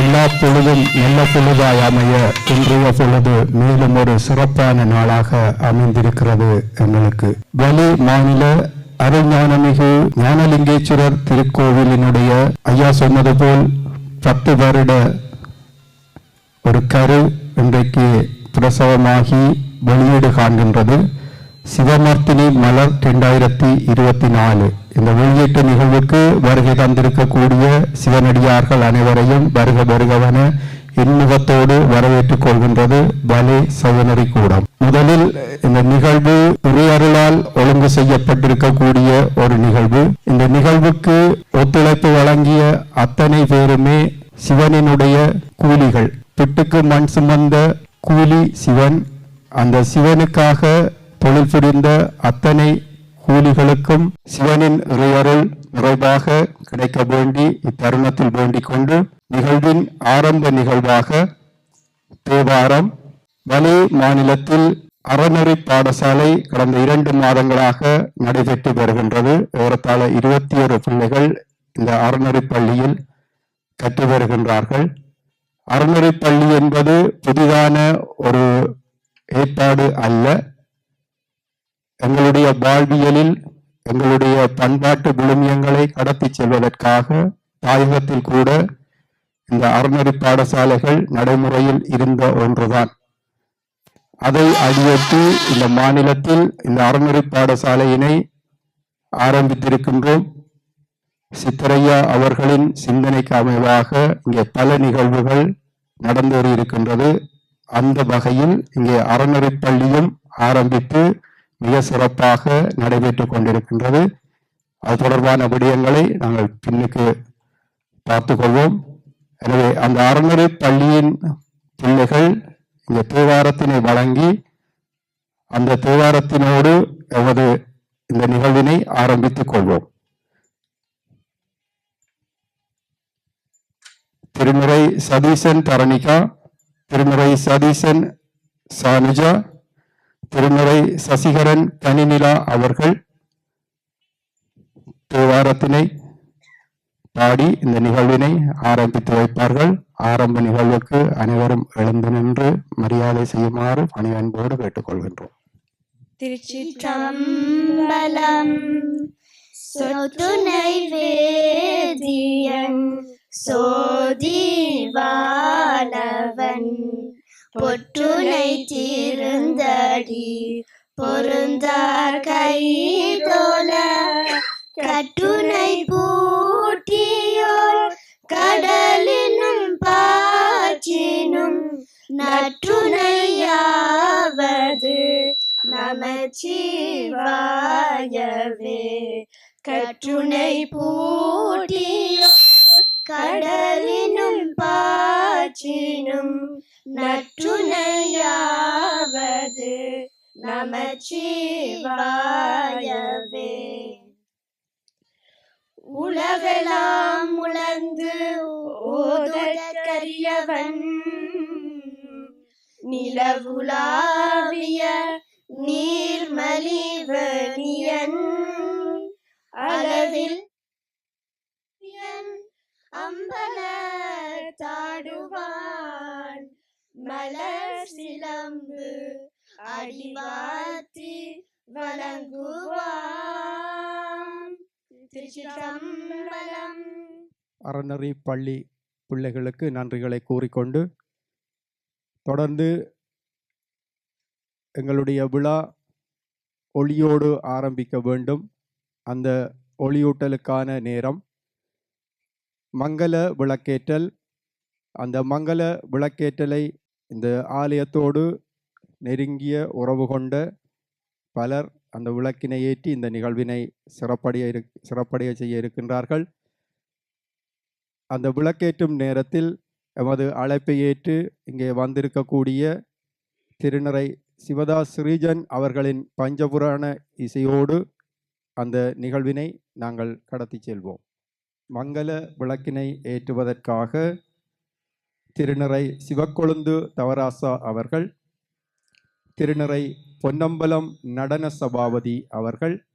எல்லா பொழுதும் நல்ல பொழுதாய் அமைய இன்றைய பொழுது மேலும் ஒரு சிறப்பான நாளாக அமைந்திருக்கிறது எங்களுக்கு. வலி மாநில அருஞானமிகு ஞானலிங்கேஸ்வரர் திருக்கோவிலினுடைய ஐயா சொன்னது போல் பத்து வருட ஒரு கரு இன்றைக்கு பிரசவமாகி வெளியீடு காண்கின்றது. சிவமர்த்தினி மலர் இரண்டாயிரத்தி இருபத்தி நாலு. இந்த வெளியீட்டு நிகழ்வுக்கு வருகை தந்திருக்கக்கூடிய சிவனடியார்கள் அனைவரையும் வருக வருகவன இன்முகத்தோடு வரவேற்றுக் கொள்கின்றது பலே சவனரி கூடம். முதலில் இந்த நிகழ்வு உரையருளால் ஒழுங்கு செய்யப்பட்டிருக்கக்கூடிய ஒரு நிகழ்வு. இந்த நிகழ்வுக்கு ஒத்துழைப்பு வழங்கிய அத்தனை பேருமே சிவனினுடைய கூலிகள். பிட்டுக்கு மண் சுமந்த கூலி சிவன். அந்த சிவனுக்காக தொழில் புரிந்த அத்தனை கூலிகளுக்கும் சிவனின் இறையருள் நிறைவாக கிடைக்க வேண்டி இத்தருணத்தில் வேண்டிக் கொண்டு நிகழ்வின் ஆரம்ப நிகழ்வாக தேவாரம் வலி மாநிலத்தில் அறநெறி பாடசாலை கடந்த இரண்டு மாதங்களாக நடைபெற்று வருகின்றது. ஏறத்தாழ இருபத்தி ஒரு பிள்ளைகள் இந்த அறநெறி பள்ளியில் கற்று வருகின்றார்கள். அறநெறி பள்ளி என்பது புதிதான ஒரு ஏற்பாடு அல்ல. எங்களுடைய வாழ்வியலில் எங்களுடைய பண்பாட்டு விழுமியங்களை கடத்தி செல்வதற்காக தாயகத்தில் கூட இந்த அறநெறி பாடசாலைகள் நடைமுறையில் இருந்த ஒன்றுதான். அதை அடியொட்டி இந்த மாநிலத்தில் இந்த அறநெறி பாடசாலையினை ஆரம்பித்திருக்கின்றோம். சித்தரையா அவர்களின் சிந்தனைக்கு அமைவாக இங்கே பல நிகழ்வுகள் நடந்தேறியிருக்கின்றது. அந்த வகையில் இங்கே அறநெறி பள்ளியும் ஆரம்பித்து மிக சிறப்பாக நடைபெற்றுக் கொண்டிருக்கின்றது. அது தொடர்பான விடயங்களை நாங்கள் பின்னுக்கு பார்த்துக் கொள்வோம். எனவே அந்த அறநிலை பள்ளியின் பிள்ளைகள் இந்த தேவாரத்தினை வழங்கி அந்த தேவாரத்தினோடு எமது இந்த நிகழ்வினை ஆரம்பித்துக் கொள்வோம். திருமுறை சதீசன் தரணிகா திருமுறை சதீசன் சானுஜா திருமறை சசிகரன் கனிநிலா அவர்கள் தேவாரத்தினை பாடி இந்த நிகழ்வினை ஆரம்பித்து வைப்பார்கள். ஆரம்ப நிகழ்வுக்கு அனைவரும் எழுந்து நின்று மரியாதை செய்யுமாறு பணியன்போடு கேட்டுக்கொள்கின்றோம். திருச்சிற்றம்பலம் சொத்துணை வேதியன் சோதிவானவன் பொற்றுனை தீர்ந்தடி பொருந்தார் கை தோல. கட்டுனை பூட்டியோர் கடலினும் பாச்சினும் நற்றுணையாவது நமச்சிவாயவே. கற்றுனை பூட்டியோர் கடலினும் பா நமச்சினும் நற்றுணையாவது நமச்சிவாயவே. உலகெல்லாம் உழந்து ஓதற்கரியவன் நிலவுலாவிய நீர்மலிவனியன் அளவில் அம்பல மலர் சிலம்பு அடிவாத்தி வழங்குவாம் அறநெறி பள்ளி பிள்ளைகளுக்கு நன்றிகளை கூறிக்கொண்டு தொடர்ந்து எங்களுடைய விழா ஒளியோடு ஆரம்பிக்க வேண்டும். அந்த ஒளியூட்டலுக்கான நேரம். மங்கள விளக்கேற்றல். அந்த மங்கள விளக்கேற்றலை இந்த ஆலயத்தோடு நெருங்கிய உறவு கொண்ட பலர் அந்த விளக்கினை ஏற்றி இந்த நிகழ்வினை சிறப்படைய இரு சிறப்படைய செய்ய இருக்கின்றார்கள். அந்த விளக்கேற்றும் நேரத்தில் எமது அழைப்பை ஏற்று இங்கே வந்திருக்கக்கூடிய திருநரை சிவதாஸ் ஸ்ரீஜன் அவர்களின் பஞ்சபுராண இசையோடு அந்த நிகழ்வினை நாங்கள் கடத்தி செல்வோம். மங்கள விளக்கினை ஏற்றுவதற்காக திருநரை சிவக்கொழுந்து தவராசா அவர்கள் திருநரை பொன்னம்பலம் நடன சபாபதி அவர்கள்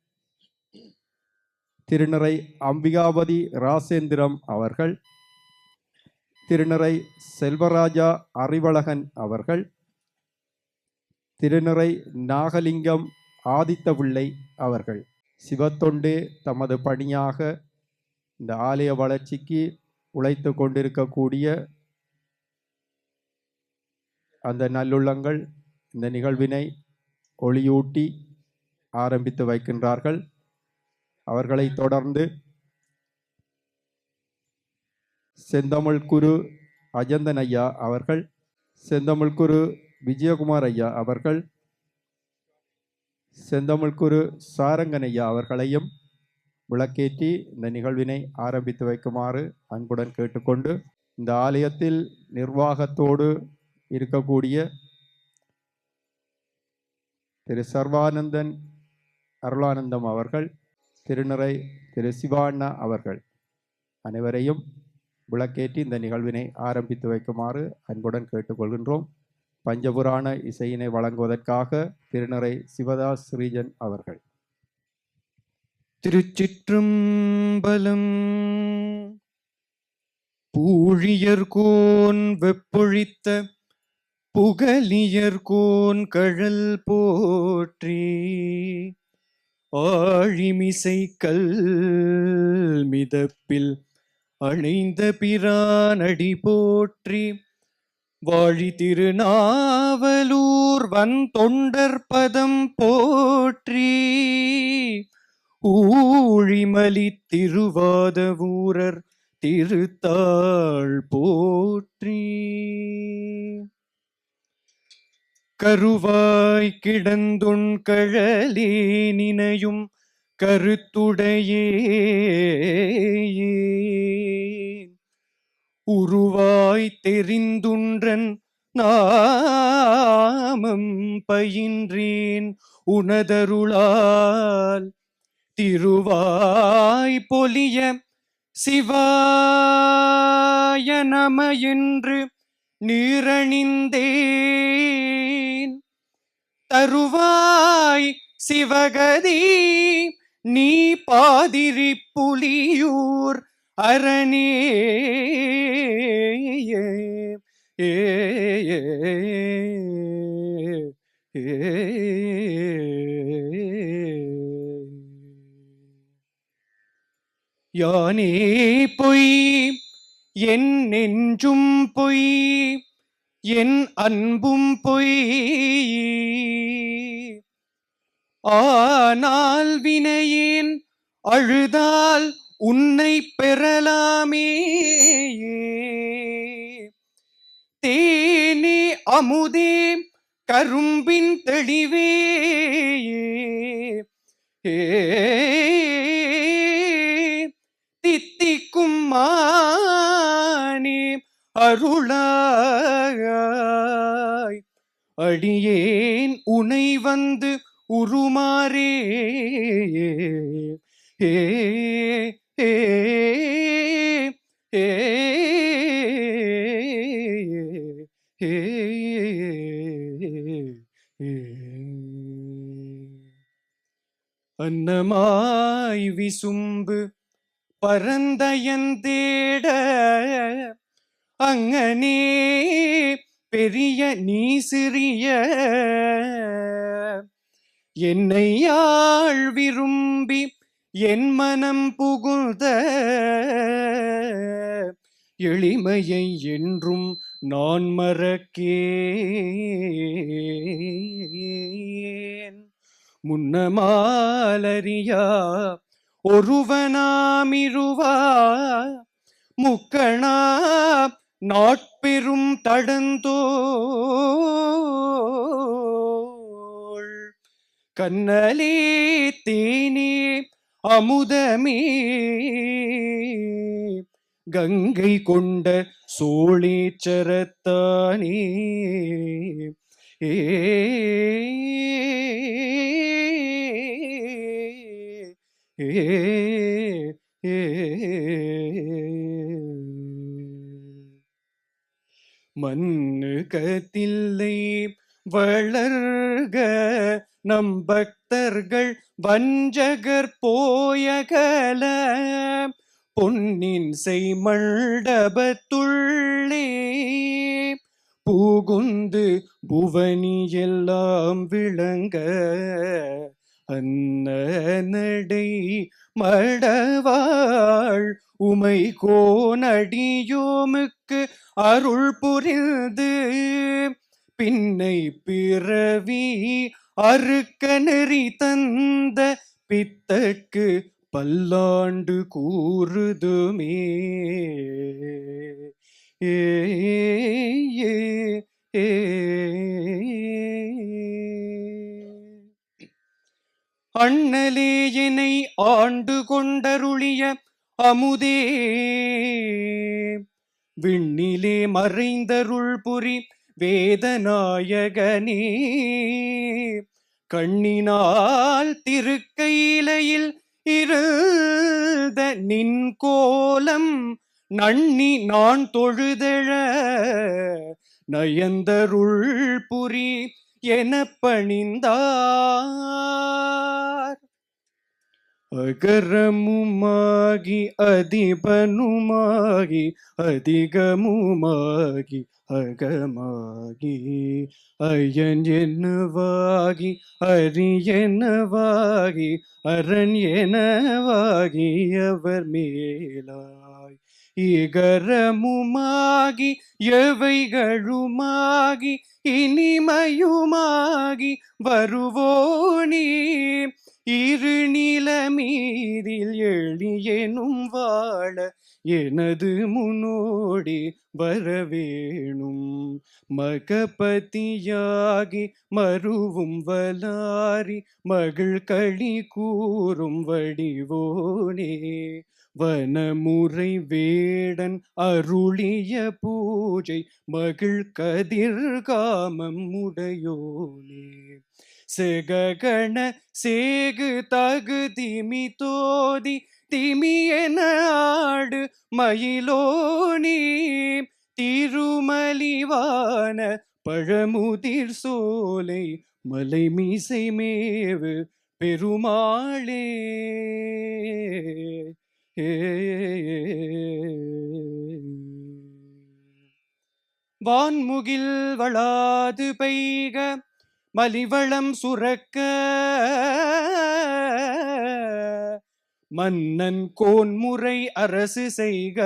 திருநரை அம்பிகாபதி ராசேந்திரம் அவர்கள் திருநிறை செல்வராஜா அறிவழகன் அவர்கள் திருநிறை நாகலிங்கம் ஆதித்த பிள்ளை அவர்கள். சிவத்தொண்டு தமது பணியாக இந்த ஆலய வளர்ச்சிக்கு உழைத்து கொண்டிருக்கக்கூடிய அந்த நல்லுள்ளங்கள் இந்த நிகழ்வினை ஒளியூட்டி ஆரம்பித்து வைக்கின்றார்கள். அவர்களை தொடர்ந்து செந்தமிழ் குரு அஜந்தன் ஐயா அவர்கள் செந்தமிழ் குரு விஜயகுமார் ஐயா அவர்கள் செந்தமிழ் குரு சாரங்கன் ஐயா அவர்களையும் விளக்கேற்றி இந்த நிகழ்வினை ஆரம்பித்து வைக்குமாறு அன்புடன் கேட்டுக்கொண்டு இந்த ஆலயத்தில் நிர்வாகத்தோடு இருக்கக்கூடிய திரு சர்வானந்தன் அருளானந்தம் அவர்கள் திருநிறை திரு சிவாண்ணா அவர்கள் அனைவரையும் விளக்கேற்றி இந்த நிகழ்வினை ஆரம்பித்து வைக்குமாறு அன்புடன் கேட்டுக்கொள்கின்றோம். பஞ்சபுராண இசையினை வழங்குவதற்காக திருநிறை சிவதாஸ் ஸ்ரீஜன் அவர்கள். திருச்சிற்றம்பலம் பூழியர்கோன் வெப்பொழித்த புகலியர்கோன் கழல் போற்றி ஆழிமிசை கல் மிதப்பில் அணைந்த பிரானடி போற்றி வாழி திருநாவலூர் வன் தொண்டர் பதம் போற்றி ஊழிமலி திருவாத ஊரர் திருத்தாள் போற்றி. கருவாய் கிடந்துண் கழலே நினையும் கருத்துடையே உருவாய் தெரிந்துன்றன் நாமம் பயின்றேன் உனதருளால். திருவாய் பொலிய சிவாய நம என்று நீரணிந்தேன் தருவாய் சிவகதி நீ பாதிரி புலியூர் அரணே. ஏ யானே பொய் என் நெஞ்சும் பொய் என் அன்பும் பொய். ஆனால் வினையேன் அழுதால் உன்னை பெறலாமே. தேனே அமுதே கரும்பின் தெளிவே. தித்திக்கும் மானே அருளாய் அடியேன் உனை வந்து உருமாறே ஏ ஏ ஏ அன்னமாய் விசும்பு பரந்தயந்தேட அங்கனே பெரிய நீ சிறிய என்னை யாழ் விரும்பி என் மனம் புகுந்த எளிமையை என்றும் நான் மறக்கேன். முன்னமாலறியா ஒருவனாமிருவா முக்கணா நாட்பெரும் தடந்தோ கண்ணலே தேனே அமுதமே. கங்கை கொண்ட சோழேச்சரத்தானே ஏ மண்ணு கத்தில்லை வளர்க நம் பக்தர்கள் வஞ்சகர் போயகல. பொன்னின் செய்மண்டபத்துள்ளே பூகுந்து புவனி எல்லாம் விளங்க. அன்ன நடை மடவாள் உமை கோனடியோமுக்கு அருள் புரிந்து. பின்னை பிறவி அறுக்க நெறி தந்த பித்தக்கு பல்லாண்டு கூறுதுமே. ஏ ஏ, ஏ, அண்ணலே என்னை ஆண்டு கொண்டருளிய அமுதே. விண்ணிலே மறைந்தருள் புரி வேதநாயகனே கண்ணினால் திருக்கையிலையில் இருந்த நின் கோலம் நன்னி நான் தொழுதழ நயந்தருள் புரி என பணிந்தார். அகரமுமாகி அதிபனுமாகி அதிகமுமாகி அகமாகி. அயன் என்னவாகி அரியனவாகி அரண் எனவாகி அவர் மேலாய். இகரமுமாகி எவைகளுமாகி இனிமையுமாகி வருவோனே. இரு நிலமீதில் எளியனும் வாழ எனது முன்னோடி வரவேணும். மகபதியாகி மருவும் வலாரி மகள் களி கூறும் வடிவோனே. வனமுறை வேடன் அருளிய பூஜை மகிழ் கதிர்காமம் உடையோனே. சிககண சேகு தகு திமி தோதி திமியன ஆடு மயிலோனி திருமலிவான பழமுதிர் சோலை மலை மீசை மேவு பெருமாளே. வான்முகில் வளாது பெய்க மலிவளம் சுரக்க. மன்னன் கோன்முறை அரசு செய்க.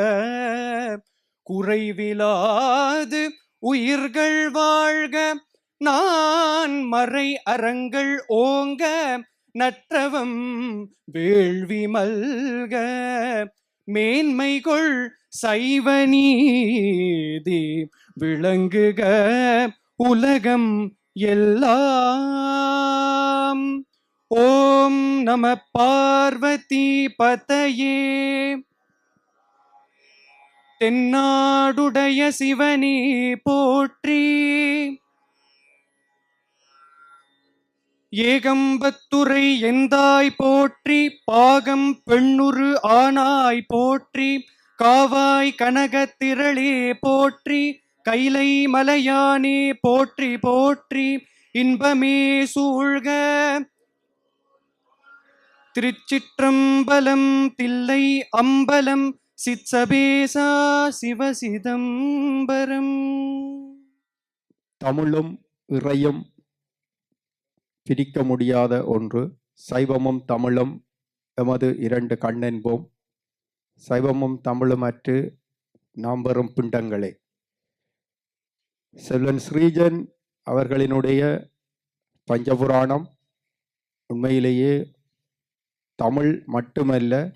குறைவிலாது உயிர்கள் வாழ்க. நான் மறை அறங்கள் ஓங்க. நற்றவம் வேள்வி மல்க. மேன்மைகொள் சைவ நீதி விளங்குக. உலகம் எல்லாம் ஓம் நம பார்வதி பதையே. தென்னாடுடைய சிவனே போற்றி. ஏகம்பத்துரை எந்தாய் போற்றி பாகம் பெண்ணுரு ஆனாய் போற்றி காவாய் கனகத்திரளே போற்றி கைலை மலையானே போற்றி போற்றி இன்பமே சூழ்க. திருச்சிற்றம்பலம் தில்லை அம்பலம் சிச்சபேசா சிவசிதம்பரம். தமிழும் இறையும் பிரிக்க முடியாத ஒன்று சைவமும் தமிழும் எமது இரண்டு கண்ணென்போம். சைவமும் தமிழும் அற்று நாம் பெறும் பிண்டங்களே. செல்வன் ஸ்ரீஜன் அவர்களினுடைய பஞ்சபுராணம் உண்மையிலேயே தமிழ் மட்டுமல்ல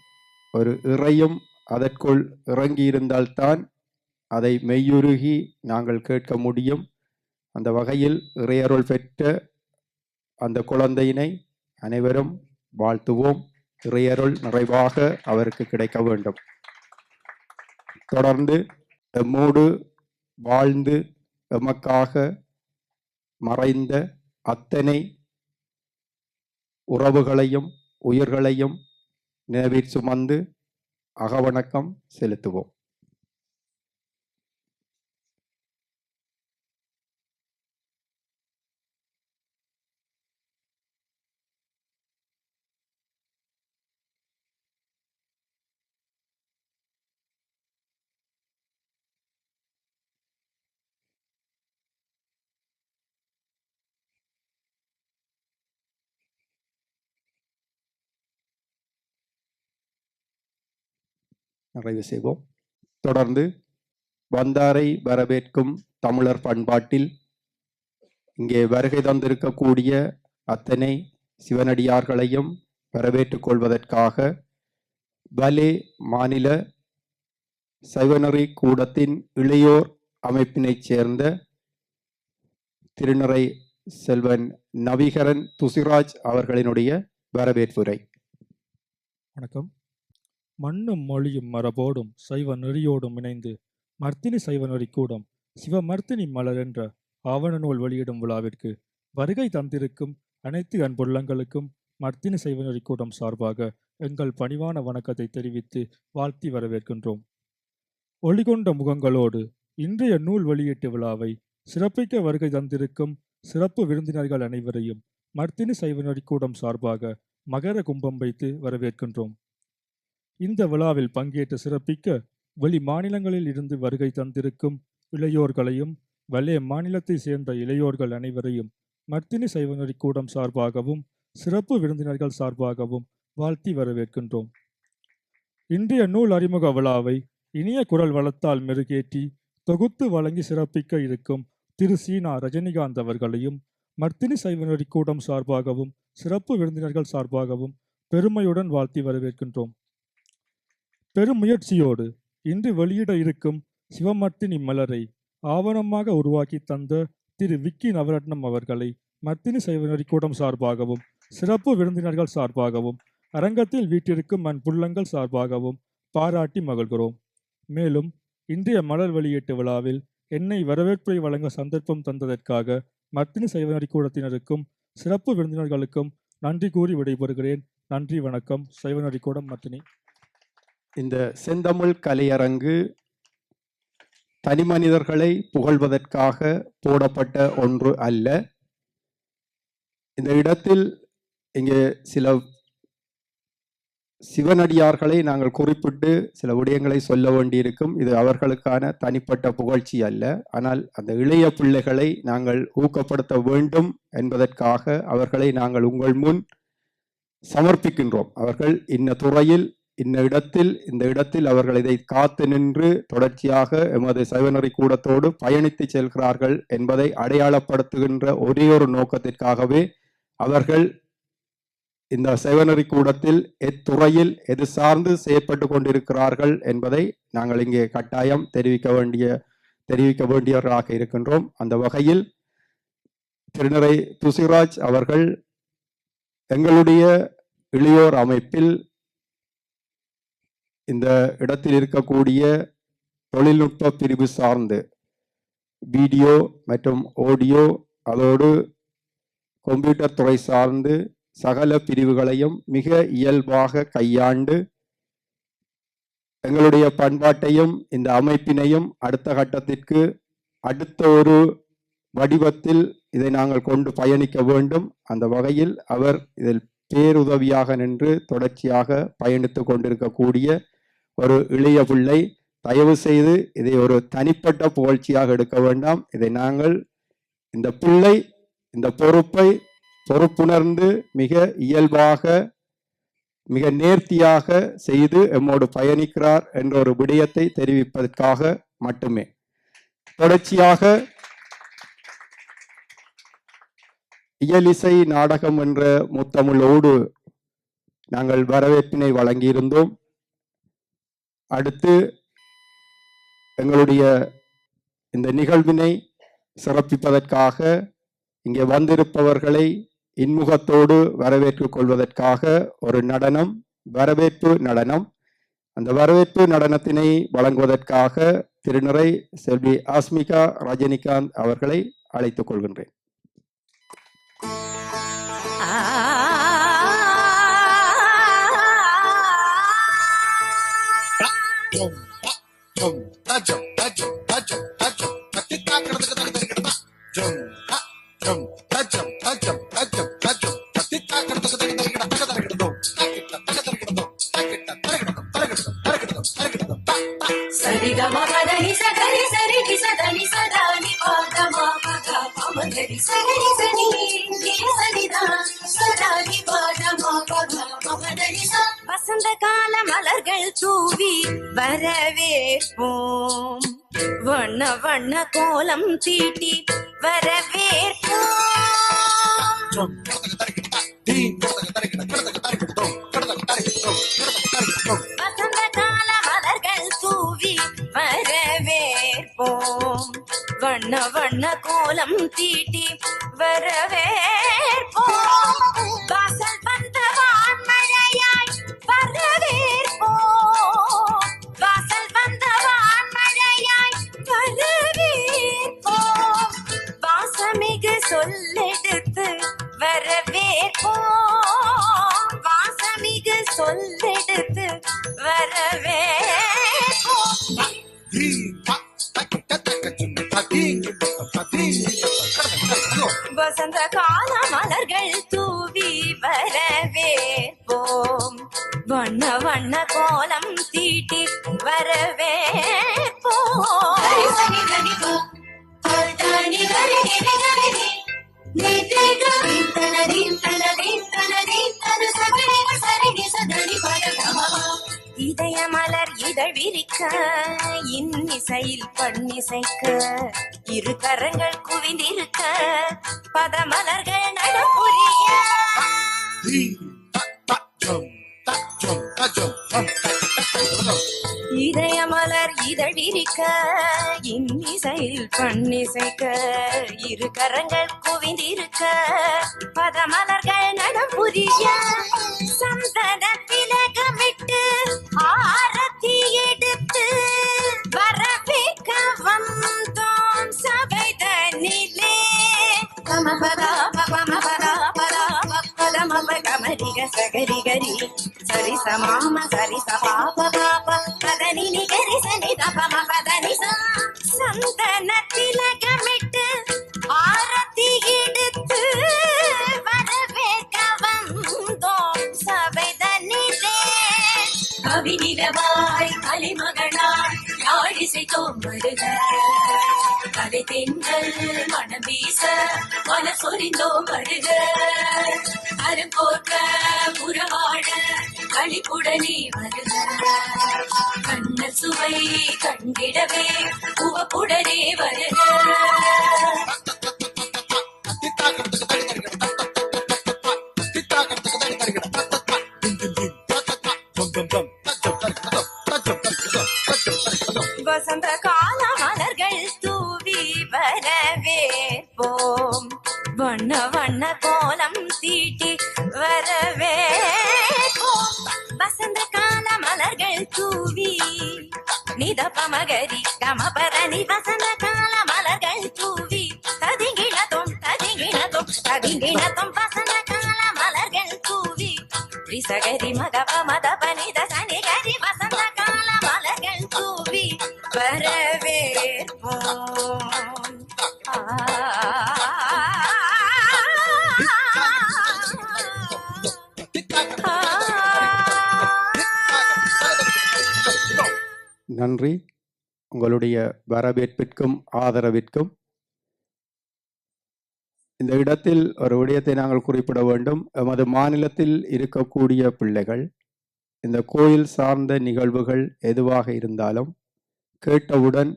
ஒரு இறையும் அதற்குள் இறங்கியிருந்தால்தான் அதை மெய்யுருகி நாங்கள் கேட்க முடியும். அந்த வகையில் இறையருள் பெற்ற அந்த குழந்தையினை அனைவரும் வாழ்த்துவோம். இறையருள் நிறைவாக அவருக்கு கிடைக்க வேண்டும். தொடர்ந்து மூடு வாழ்ந்து எமக்காக மறைந்த அத்தனை உறவுகளையும் உயிர்களையும் நினைவில் சுமந்து அகவணக்கம் செலுத்துவோம். நிறைவு செய்வோம். தொடர்ந்து வந்தாரை வரவேற்கும் தமிழர் பண்பாட்டில் இங்கே வருகை தந்திருக்கக்கூடிய அத்தனை சிவனடியார்களையும் வரவேற்றுக் கொள்வதற்காக பலே மாநில சைவநெறி கூடத்தின் இளையோர் அமைப்பினைச் சேர்ந்த திருநறை செல்வன் நவிகரன் துசிராஜ் அவர்களினுடைய வரவேற்புரை. வணக்கம். மண்ணும் மொழியும் மரபோடும் சைவ நெறியோடும் இணைந்து மர்த்தினி சைவ நெறி கூடம். சிவமர்த்தினி மலர் என்ற ஆவண நூல் வெளியிடும் விழாவிற்கு வருகை தந்திருக்கும் அனைத்து அன்புள்ளங்களுக்கும் மர்த்தினி சைவ நெறி கூடம் சார்பாக எங்கள் பணிவான வணக்கத்தை தெரிவித்து வாழ்த்தி வரவேற்கின்றோம். ஒளிகொண்ட முகங்களோடு இன்றைய நூல் வெளியீட்டு விழாவை சிறப்பிக்க வருகை தந்திருக்கும் சிறப்பு விருந்தினர்கள் அனைவரையும் மர்த்தினி சைவ நெறி கூடம் சார்பாக மகர கும்பம் வைத்து வரவேற்கின்றோம். இந்த விழாவில் பங்கேற்று சிறப்பிக்க வெளி மாநிலங்களில் இருந்து வருகை தந்திருக்கும் இளையோர்களையும் வலே மாநிலத்தை சேர்ந்த இளையோர்கள் அனைவரையும் மர்த்தினி சைவநெறி கூடம் சார்பாகவும் சிறப்பு விருந்தினர்கள் சார்பாகவும் வாழ்த்தி வரவேற்கின்றோம். இன்றைய நூல் அறிமுக விழாவை இனிய குரல் வளத்தால் மெருகேற்றி தொகுத்து வழங்கி சிறப்பிக்க இருக்கும் திரு சீனா ரஜினிகாந்த் அவர்களையும் மர்த்தினி சைவநெறி கூடம் சார்பாகவும் சிறப்பு விருந்தினர்கள் சார்பாகவும் பெருமையுடன் வாழ்த்தி வரவேற்கின்றோம். பெரும் முயற்சியோடு இன்று வெளியிட இருக்கும் சிவமர்த்தினி மலரை ஆவணமாக உருவாக்கி தந்த திரு விக்கி நவரத்னம் அவர்களை மர்த்தினி சைவநெறி கூடம் சார்பாகவும் சிறப்பு விருந்தினர்கள் சார்பாகவும் அரங்கத்தில் வீட்டிற்கும் அன்புள்ளங்கள் சார்பாகவும் பாராட்டி மகிழ்கிறோம். மேலும் இன்றைய மலர் வெளியீட்டு விழாவில் என்னை வரவேற்பை வழங்க சந்தர்ப்பம் தந்ததற்காக மர்த்தினி சைவநெறி கூடத்தினருக்கும் சிறப்பு விருந்தினர்களுக்கும் நன்றி கூறி விடைபெறுகிறேன். நன்றி வணக்கம். சைவநெறி கூடம் மர்த்தினி இந்த செந்தமிழ் கலையரங்கு தனிமனிதர்களை புகழ்வதற்காக போடப்பட்ட ஒன்று அல்ல. இந்த இடத்தில் இங்கே சில சிவனடியார்களை நாங்கள் குறிப்பிட்டு சில விடயங்களை சொல்ல வேண்டியிருக்கும். இது அவர்களுக்கான தனிப்பட்ட புகழ்ச்சி அல்ல. ஆனால் அந்த இளைய பிள்ளைகளை நாங்கள் ஊக்கப்படுத்த வேண்டும் என்பதற்காக அவர்களை நாங்கள் உங்கள் முன் சமர்ப்பிக்கின்றோம். அவர்கள் இன்ன துறையில் இன்ன இடத்தில் இந்த இடத்தில் அவர்கள் இதை காத்து நின்று தொடர்ச்சியாக எமது சைவநெறி கூடத்தோடு பயணித்து செல்கிறார்கள் என்பதை அடையாளப்படுத்துகின்ற ஒரே ஒரு நோக்கத்திற்காகவே அவர்கள் இந்த சைவநெறி கூடத்தில் எத்துறையில் எது சார்ந்து செயற்பட்டு கொண்டிருக்கிறார்கள் என்பதை நாங்கள் இங்கே கட்டாயம் தெரிவிக்க வேண்டிய தெரிவிக்க வேண்டியவர்களாக இருக்கின்றோம். அந்த வகையில் திருநரை துசிராஜ் அவர்கள் எங்களுடைய இளையோர் அமைப்பில் இந்த இடத்தில் இருக்கக்கூடிய தொழில்நுட்ப பிரிவு சார்ந்து வீடியோ மற்றும் ஆடியோ அதோடு கம்ப்யூட்டர் துறை சார்ந்து சகல பிரிவுகளையும் மிக இயல்பாக கையாண்டு எங்களுடைய பண்பாட்டையும் இந்த அமைப்பினையும் அடுத்த கட்டத்திற்கு அடுத்த ஒரு வடிவத்தில் இதை நாங்கள் கொண்டு பயணிக்க வேண்டும். அந்த வகையில் அவர் இதில் பேருதவியாக நின்று தொடர்ச்சியாக பயணித்து கொண்டிருக்கக்கூடிய ஒரு இளைய பிள்ளை தயவு செய்து இதை ஒரு தனிப்பட்ட புகழ்ச்சியாக எடுக்க வேண்டாம். இதை நாங்கள் இந்த பிள்ளை இந்த பொறுப்பை பொறுப்புணர்ந்து மிக இயல்பாக மிக நேர்த்தியாக செய்து எம்மோடு பயணிக்கிறார் என்ற ஒரு விடயத்தை தெரிவிப்பதற்காக மட்டுமே. தொடர்ச்சியாக இயலிசை நாடகம் என்ற முத்தமிழோடு நாங்கள் வரவேற்பினை வழங்கியிருந்தோம். அடுத்து எங்களுடைய இந்த நிகழ்வினை சிறப்பிப்பதற்காக இங்கே வந்திருப்பவர்களை இன்முகத்தோடு வரவேற்றுக் கொள்வதற்காக ஒரு நடனம் வரவேற்பு நடனம். அந்த வரவேற்பு நடனத்தினை வழங்குவதற்காக திருநிறை செல்வி ஆஸ்மிகா ரஜினிகாந்த் அவர்களை அழைத்துக் கொள்கின்றேன். Jump, jump, jump, வரவேற்போம். வண்ண வண்ண கோலம் தீட்டி வரவேற்போம். வசந்த கால மலர்கள் தூவி வரவேற்போம். வண்ண வண்ண கோலம் தீட்டி வரவே இதய மலர் இதழ் விரிக்க இன்னிசையில் பண்ணிசைக்க இரு கரங்கள் குவிந்திருக்க பதமலர்கள் நடப்புரிய தீ தா தா ஜம் தா தா ஜம் இதய மலர் இதழ் இன்னிசையில் பண்ணிசைக்க இரு கரங்கள் குவிந்திருக்க பதமலர்கள் நடம் புரிய சந்தன திலகமிட்டு ஆரத்தி எடுத்து வரவேற்க வந்தோம் சபைதனிலே. கமபதா பமபதா பதா பதமப கமரிக சகரி கரி சரி சமாம சரி சபாப பாப பதனி நிகரி சனி தபம பதனி ஆரத்தி எடுத்து வரவேற்க வந்தோம் கவிநிலவாய் கலிமகளாய் யாழிசை தோம்பருக கலை தென்றல் மனம் வீச மன சொரிந்தோ வருக அருங்கோற்ற புறவாழ களிப்புடனே வருக. கண்ண சுவை கண்டிடவே உவப்புடனே வருக. வசந்த கா மலர்கள் தூவி நித பமகரி கமபரணி வசந்த கால மலர்கள் தூவி ததிங்கிணத்தும் ததிங்கிணத்தும் ததிங்கிணத்தும் வசந்த கால மலர்கள் தூவி ரிசகரி மகப மதப நித சனி கரி வசந்த கால மலர்கள் தூவி வரவேற்போம் நன்றி. உங்களுடைய வரவேற்பிற்கும் ஆதரவிற்கும். இந்த இடத்தில் ஒரு விடயத்தை நாங்கள் குறிப்பிட வேண்டும். எமது மாநிலத்தில் இருக்கக்கூடிய பிள்ளைகள் இந்த கோயில் சார்ந்த நிகழ்வுகள் எதுவாக இருந்தாலும் கேட்டவுடன்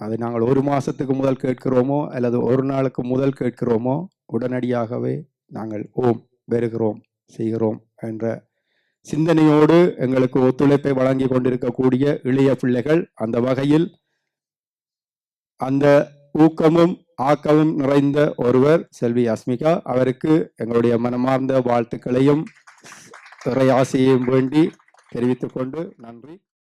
அது நாங்கள் ஒரு மாதத்துக்கு முதல் கேட்கிறோமோ அல்லது ஒரு நாளுக்கு முதல் கேட்கிறோமோ உடனடியாகவே நாங்கள் ஓம் பெறுகிறோம் செய்கிறோம் என்ற சிந்தனையோடு எங்களுக்கு ஒத்துழைப்பை வழங்கி கொண்டிருக்கக்கூடிய இளைய பிள்ளைகள் அந்த வகையில் அந்த ஊக்கமும் ஆக்கமும் நிறைந்த ஒருவர் செல்வி அஸ்மிகா. அவருக்கு எங்களுடைய மனமார்ந்த வாழ்த்துக்களையும் துறை ஆசையையும் வேண்டி தெரிவித்துக்கொண்டு நன்றி.